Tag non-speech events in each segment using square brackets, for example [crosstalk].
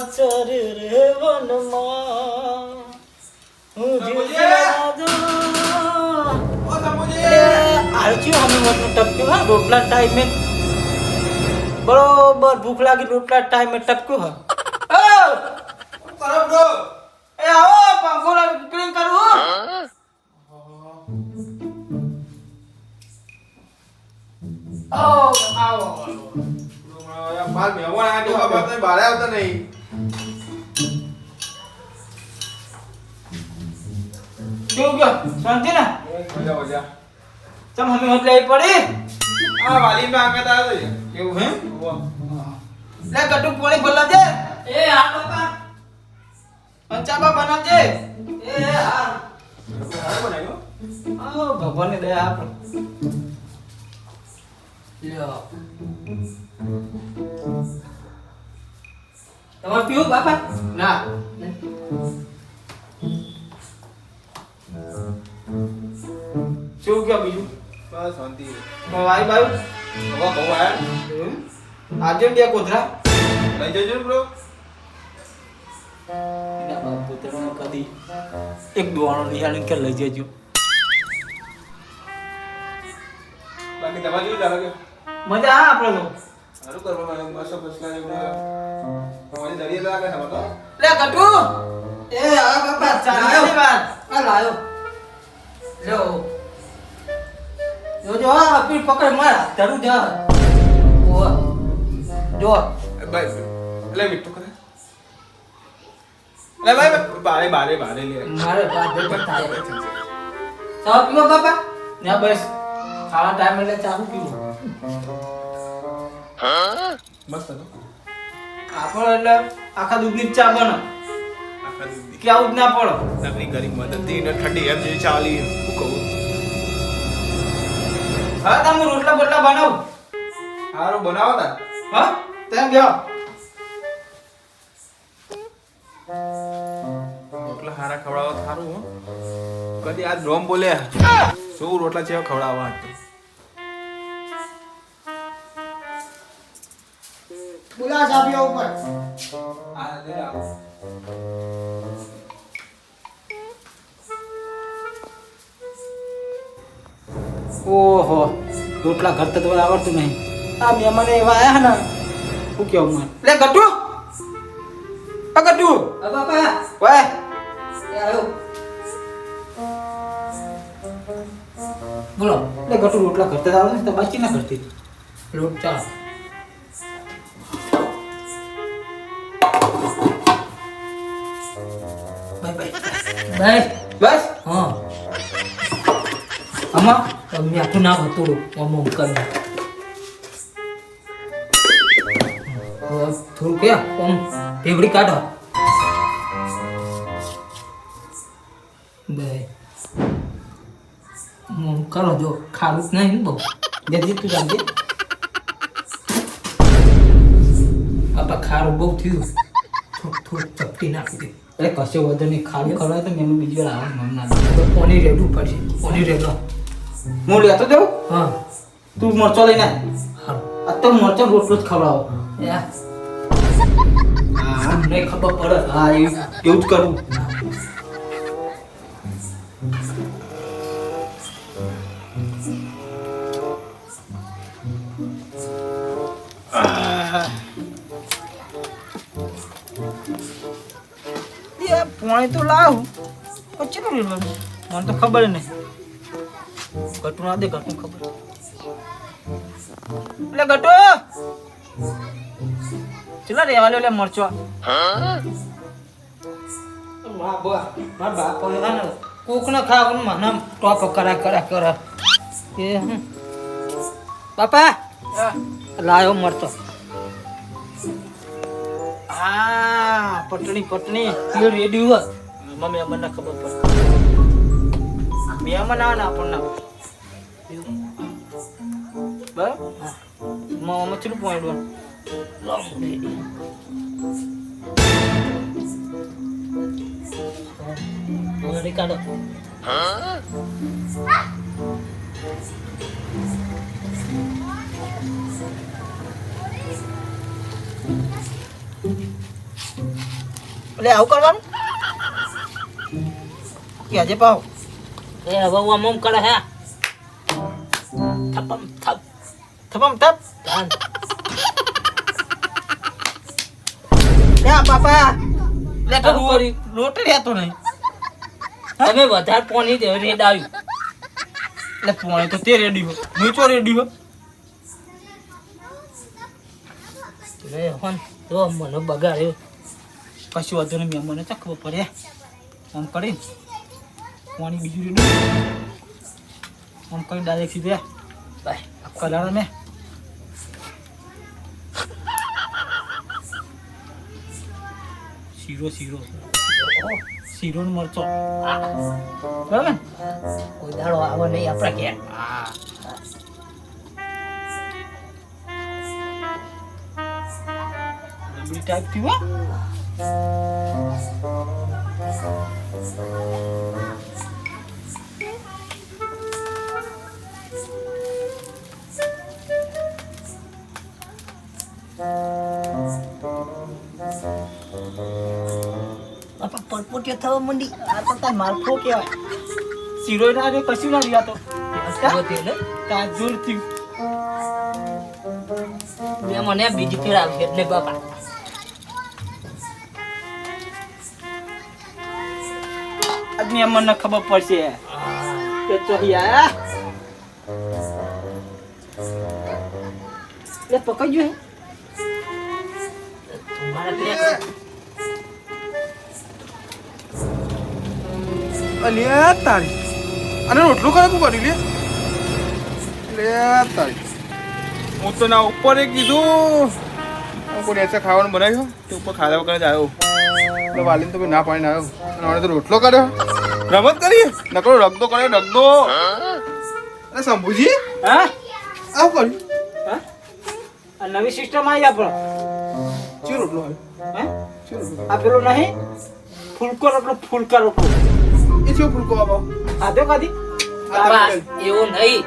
આચર રે વનમાં હું ટપક્યું રોટલા ટાઈમે. બરોબર ભૂખ લાગી રોટલા ટાઈમે ટપક્યું હા. બ્રો એ આવો પંખો કરું આવો આવો. માર મહેમાન આ તો નહીં બહાર આવતા નહીં. કેવું ગયો શાંતિ ને? મજા મજા. તમ અમે હોત લઈ પડી? આ વાલી માં આગળ આવ્યો છે કેવું હે. લે કટુ પોળી ભલા દે એ આ બાપા પંચાબા બનાવજે. એ આ બનાવ્યું. આવો દયા આપણે તમારે પીવું બાપા? ના. શું કયો બીજું? બસ શાંતિ. ભાઈ ભાઈ હવે બહુ આયા? આજે બે કોથરા લઈ જજો ને બ્રો એના કદી એક દોણો નિહાળી કે લઈ જજો. બાકી તમારે કેવું ચાલે કે? મજા આ આપણે તો. સારું કરવા મને બસ જેવું તમારી દરિયે લાગે ને તો લે કટુ. એ આ બાપા ચાલે વાત. આ લાયો. લ્યો. જો જો આ પીર પકડ માર ધરું જા ઓ જો. ભાઈ એટલે મીઠું કરે લે ભાઈ બારે બારે બારે લે. મારે બાદ દે થાય. ચા પીવો બાપા? ના બસ. ખાવા ટાઈમ એટલે ચાલુ પીવો. મસ્ત હતો. આપણો એટલે આખા દૂધની ચા બનો. આખા દૂધની. જ ના પડો. નકરી ગરીબ મદદ ને ઠંડી એમ જે ચાલી. હું કહું. હા તમે રોટલા બોટલા બનાવ. સારું બનાવો તા હા? તેમ ગયો રોટલા હારા ખવડાવો સારું હો. કદી આજ રોમ બોલ્યા. શું રોટલા છે ખવડાવવા. બોલા ચા ઉપર. આ લે આવો. ઓહો રોટલા ઘર તો આવડતું નહીં. આ મહેમાન એવા આયા ને શું કેવું મારે? લે ગટુ! આ ગટુ! બાપા! વાય બોલો. લે ગટુ રોટલા ઘર તો આવડે ને તો બાકી ના કરતી. રોટ ચાલો. બાય. બાય. બસ? હા. આમાં? મેં આખું નામ હતું ઓમ ઓમ કરી થોડું કે ઓમ ઢેબડી કાઢો બે ઓમ કરો જો ખારું જ નહીં બહુ જલ્દી તું જાણજે બાપા ખારું બહુ થયું થોડું થોડું ચપટી નાખી દે અરે કશે વધુ નહીં ખારું ખવડાવે તો મેં બીજી વાર આવે મમ ના તો પોની રેડવું પડશે પોની રેડવા હું લેતો દેવું હા. તું મરચો લઈને તો મરચો રોટલો જ ખવડાવો. નહીં ખબર પડે. હા એવું જ કરવું પાણી તો લાવ. પછી મને તો ખબર નહીં. ગટુ ના દે ગટુ ખબર. એટલે ગટુ ચલા રેવા વાલે ઓલે મરચો? મા બા ને કોક ને મને ટોપ કરા કરા કરા. એ. બાપા! લાયો મરચો. આ પટણી પટણી. તેલ રેડી હોય મમ્મી અમને ખબર પડે. મહેમાન આવે ને આપણને. બરાબર મમ્મી ચલું પોઈન્ટ વન કાઢો એટલે આવું કરવાનું ક્યાં પાવ એ હવે હું આમ આમ કરે હે થપમ થપ થપમ થપ આ પાપા. લે તો કર્યું. રોટ રહેતો નહીં. તમે વધારે પોની દે રેડાવ્યું એટલે પોણી તો તે રેડી હો નીચો રેડી હો લે હોન. તો મને બગાડ્યો. કશું વાંધો નહીં મેં મને ચકવો પડે. આમ કરી પાણી બીજું રેડું. આમ કરી ડાયરેક્ટ સીધે. બાય કલર મેં શીરો શીરો શીરો નો મરચો બરાબર ને? કોઈ દાડો આવે નહીં આપણે ઘેર રબડી ટાઈપથી પરપોટીઓ થવા માંડી. આ તો તાર માલફો કહેવાય. શીરો ના રે કશું ના રહ્યા તો. ને થયું મને બીજી ફેર આવશે એટલે બાપા. આજની અમને ખબર પડશે. કે ચોહી આયા લે પકડજો હે. અલ્યા તારી. અને રોટલું કરે તું કરી લે. તારી. હું તો ના ઉપર એ કીધું. કોઈ એસે ખાવાનું બનાવ્યું? તે ઉપર ખાધા વગર જ આવ્યો. એટલે વાલીને તો ભાઈ ના પાડીને આવ્યો. અને મને તો રોટલો કર્યો. રમત કરી? નકરો રગદો કર્યો રગદો અરે શંભુજી. હા? આવું કર્યું. હા? નવી સિસ્ટમ આવી આપણો ચી રોટલો આવ્યો? હે? આ પેલો નહીં? ફૂલકો રોટલો ફૂલકા રોટલો. એ ફૂલકો આવો. આધો કાધી બાપા એવું નહીં.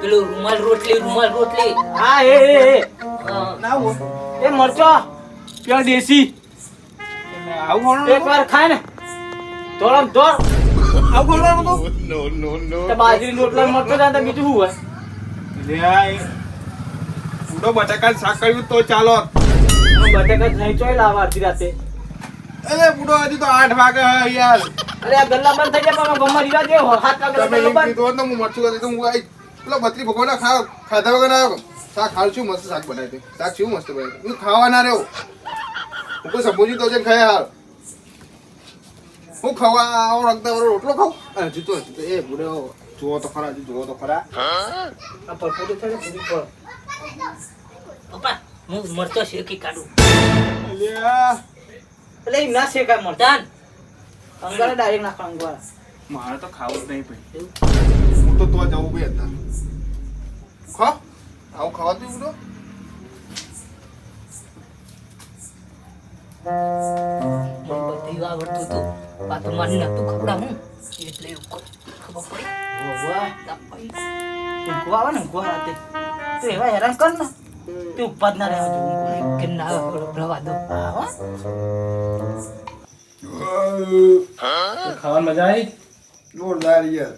પેલું રૂમાલ રોટલી રૂમાલ રોટલી. હા એ એ એ. ના હો એ મરચો. પ્યોર દેશી. આવું એક ખવડાવવાનું વાર ખાય ને. દોડમ દોડ આવું ખવડાવવાનું તો? તો બાજરી રોટલા મરચો જાય તો બીજું શું હોય? લે પૂરો બટાકા શાક કર્યું તો ચાલો. બટાકા નહીં ચોય લાવા અડધી રાતે. અરે બુડો હજી તો આઠ વાગે યાર. અરે આ ગલ્લા બંધ થઈ ગયા પણ ગમા રીવા દે સાત વાગે તમે એમ કીધું હોત હું મરચું કરી દીધું હું આઈ પેલા બત્રી ભગવાન ખાવ ખાધા વગર આવ્યો. શાક ખાવ છું મસ્ત શાક બનાવી દે. શાક શું મસ્ત બનાવી હું ખાવા ના રહ્યો. હું કોઈ સમજુ તો ખાય હાલ. હું ખાવા આવો વાળો રોટલો ખાઉં? અરે હજુ તો એ બુડો જુઓ તો ખરા જુઓ તો ખરા. આ પરપોટી થાય ને પૂરી પપ્પા હું મરચો શેકી કાઢું. અલ્યા, એટલે ના શેકાય મરચા. અંગારા ડાયરેક્ટ નાખો અંગારા મારે તો ખાવું જ નહીં ભાઈ. હું તો તો જવું ભાઈ હતા. ખા. આવું ખાવાતું બુડો મને બધું આવડતું હતું આ તો મને નતું ખવડાવું એટલે એવું ખબર પડી. વાહ દાપાઈ. ઊંઘવા આવે ને ઊંઘવા રાતે તું. એવા હેરાન કર ને. તું ઉપાદ ના રહેવા જો કે ના ખાવાની મજા આવી? જોરદાર યાર.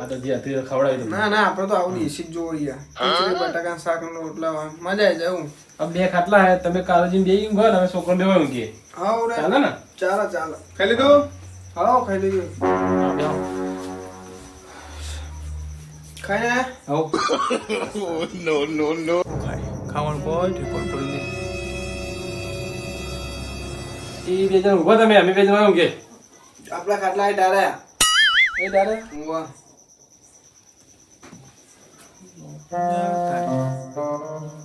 આ તો જે હતી ખવડાવી ના ના આપણે તો આવું દેશી જ યાર. બટાકા શાક નો રોટલા મજા આવી જાય હું આ બે ખાટલા હે તમે કાળજી બે ઊંઘો ગયો અમે છોકરો બે ઊંઘીએ હા રે. ચાલે ને? ચાલો ચાલો. ખાઈ લીધું? હા ખાઈ લીધું. [laughs] ખાઈ ને આવો ખાવાનું કોઈ ઠીક પડી એ બે જણ ઊભા તમે અમે બે જણ ઊંઘીએ આપણા ખાટલા એ ડાળ્યા એ દાદા ઊંઘવા.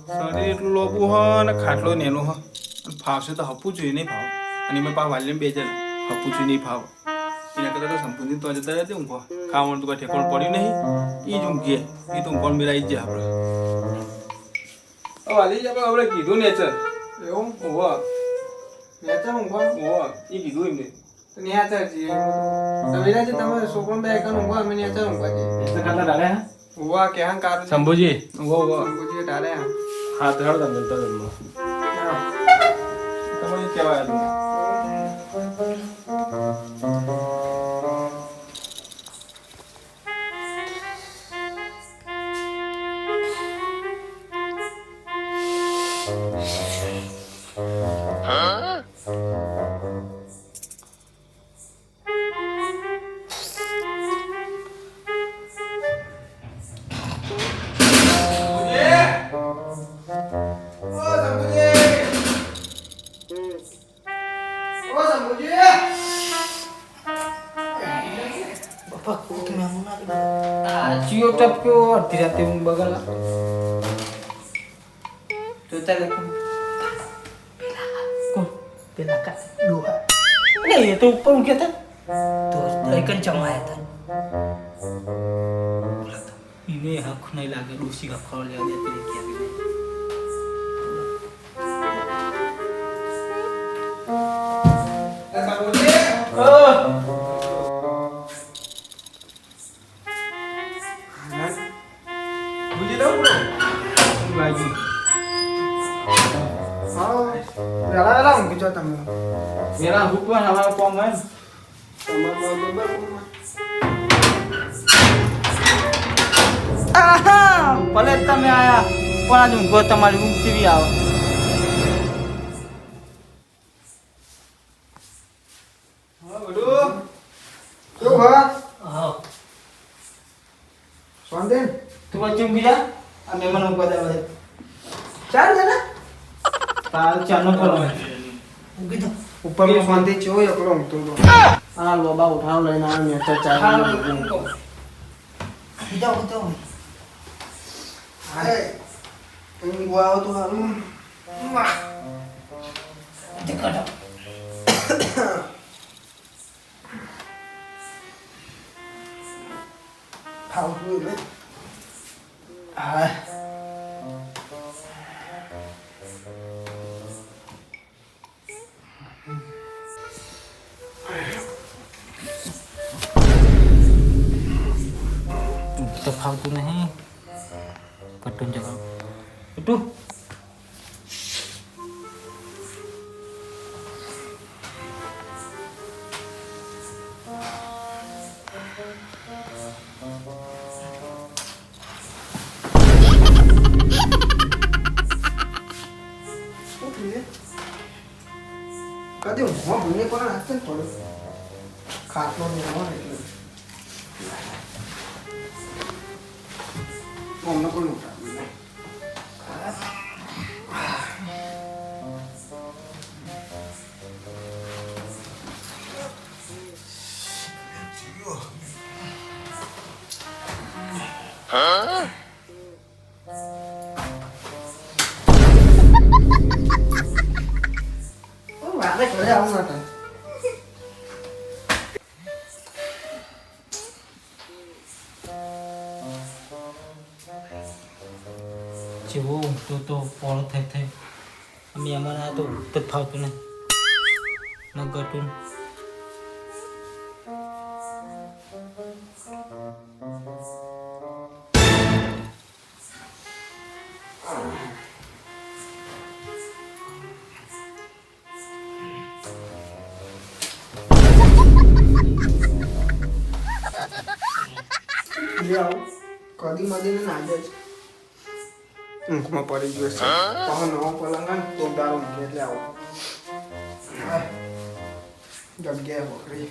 શરીર એટલું લોબું હ અને ખાટલો નેનો હ. અને ફાવશે તો હપવું જોઈએ નહીં ફાવ અને એમાં પાક વાલીને બે જણ. હપવું જોઈએ નહીં ફાવ એના કરતાં તો સંપૂર્ણ તો જતા રહેते ઊંઘવા. ખાવાનું તો કઈ ઠેકોણ પડ્યું નહીં. એ જ ઊંઘે. એ તો ઊંઘણ મેળાઈ જ જાય આપણે ઓ વાલી આપણે આપણે કીધું નેચર એવું? ઓહો નેચર ઊંઘવાનું ઓહો એ કીધું એમને નેચર છે સવેરા છે તમે. છોકરો બે એકન ઊંઘવા અમે નેચર ઊંઘવા જઈએ એટલે ખાટલા ડાલે હા ઊંઘવા કે હા કાર શંભુજી ઊંઘવા ઊંઘવા ઊંઘવા ડાલે હા હા તો. હેડો તમે કેવા જમવા જીઓ ટપક્યો અડધી રાતે હું બગલા જોતા કોણ પેલા કા ડોહા અરે એ તો ઉપર ઉઠ્યા હતા તો દરેકન જમાયા હતા એને હક નહીં લાગે ડોસી હક લેવા દેતી ઊંઘો તમારી ઊંઘ જેવી આવે. હા બધું કેવું હા? હા. તું વચ્ચે ઊંઘી જા. આ મહેમાન ઊંઘવા દેવા દે ચાર જણા તાર ચાનો કરો ઊંઘી દો ઉપરમાં સ્વાંધે ચો એકલો ઊંઘતો હતો આ લોબા ઉઠાવ લઈને આ જાઓ ઊંઘવા આવો તો હારું તે કાઢો ફાવતું એટલે હા તો ફાવતું નહીં પટ્ટું જગાવ કદી ઊંઘમાં ભૂલે પણ હાથ ને પડે ખાટલો હોય એટલે. અમને ઉઠાવ્યું નહીં જેવો ઊંઘતો તો પોળો થઈ થઈ. અમે અમારે તો ઊંઘતો જ ફાવતું નહીં. ન ગટું. લે આવું કદી મદીને ના જાય છે ઊંઘમાં પડી ગયો છે પાછો નવો પલંગ આવે ને તો દારૂ મૂકે એટલે આવું હા. જગ્યાએ વખરી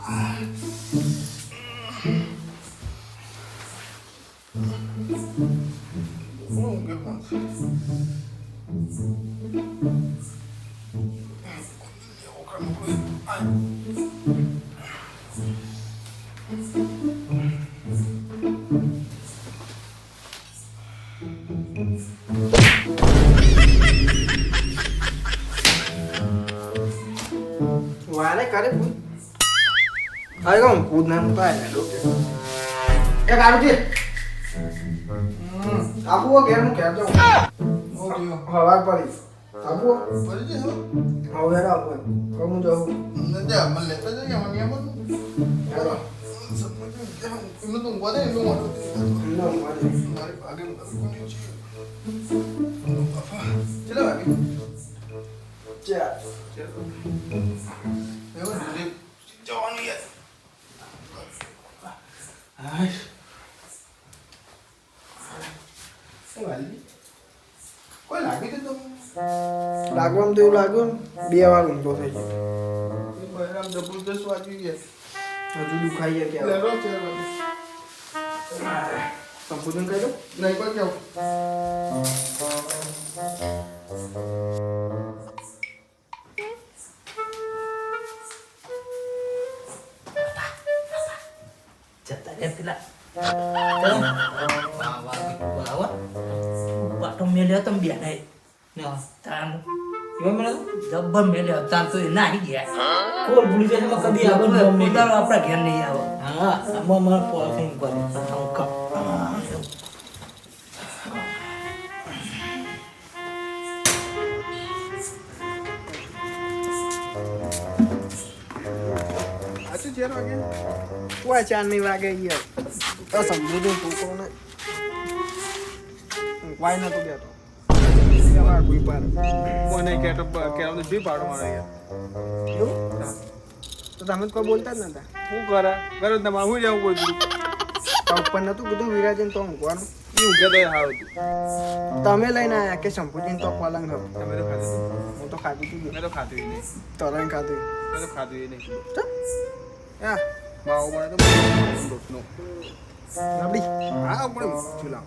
વારે કોણ કૂદ ના મુકાય ને લોકો એ કાઢું છે. આપું ઘેર હું ઘેર જાઉં થયું હવા પડી. આબુ પડી જશે હવે હવે હું જાઉં. નથી મને લેતા જઈએ મને એમ હેલો. એમનું તો દે એટલું મોટું. ના મારે છે. ચલો ભાગે ચાલ વાલી કોઈ લાગી તો લાગવામાં તો એવું લાગ્યું ને બે વાર ઊંધો થઈ ગયો. બહેરામ જબરદસ્ત વાગી ગયા. હજુ દુખાઈ ગયા ક્યાં લેરો છે વાગે સંપૂર્ણ કરી નહીં કોઈ કેવું. મેલ્યો તો બે નહીં ના તાન એવા મળે જબ્બર મેલ્યો તાન તો એ નાહી ગયા કોલ ભૂલી જાય એમાં કદી આગળ આપણે ગમે નહીં. પોતાનો આપણા ઘેર નહીં આવો હા આમાં મારે પોલિથીન કરે સાચું ચાર વાગે કોઈ ચાર નહીં વાગે યાર તો સંપૂર્ણ છોકરો ને વાય નતો બેઠો અમાર કોઈ પાર કોઈ કેટો કેરમ તો બી પાડો મારે યાર એવું? તો તમે કોઈ બોલતા જ નતા? શું કરે? કરે તમારે હું જવું કોઈ દીધું ઉપર નતું કીધું વિરાજન તો ઊંઘવાનું? એ ઊંઘે તો સારું હતું. તમે લઈને આયા કે સંપૂર્ણ તો પલંગ હતો? તમે તો ખાધું હું તો ખાધું તું મેં તો ખાધું નહીં. તરણ ખાધું. મેં તો ખાધું નહીં. હા તો રબડી હા આપણે ચૂલા.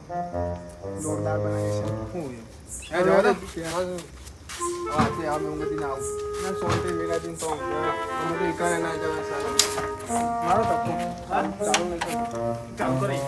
જોરદાર બનાવી છે શું એ જવા દે હા તે આ ઊંઘતી ના આવું ના સોનથી વિરાજન તો ઊંઘ્યા. અમે તો એકાને ના જવા સારા મારો તપકો ચાલુ નહીં કરતો. ચાલુ કરી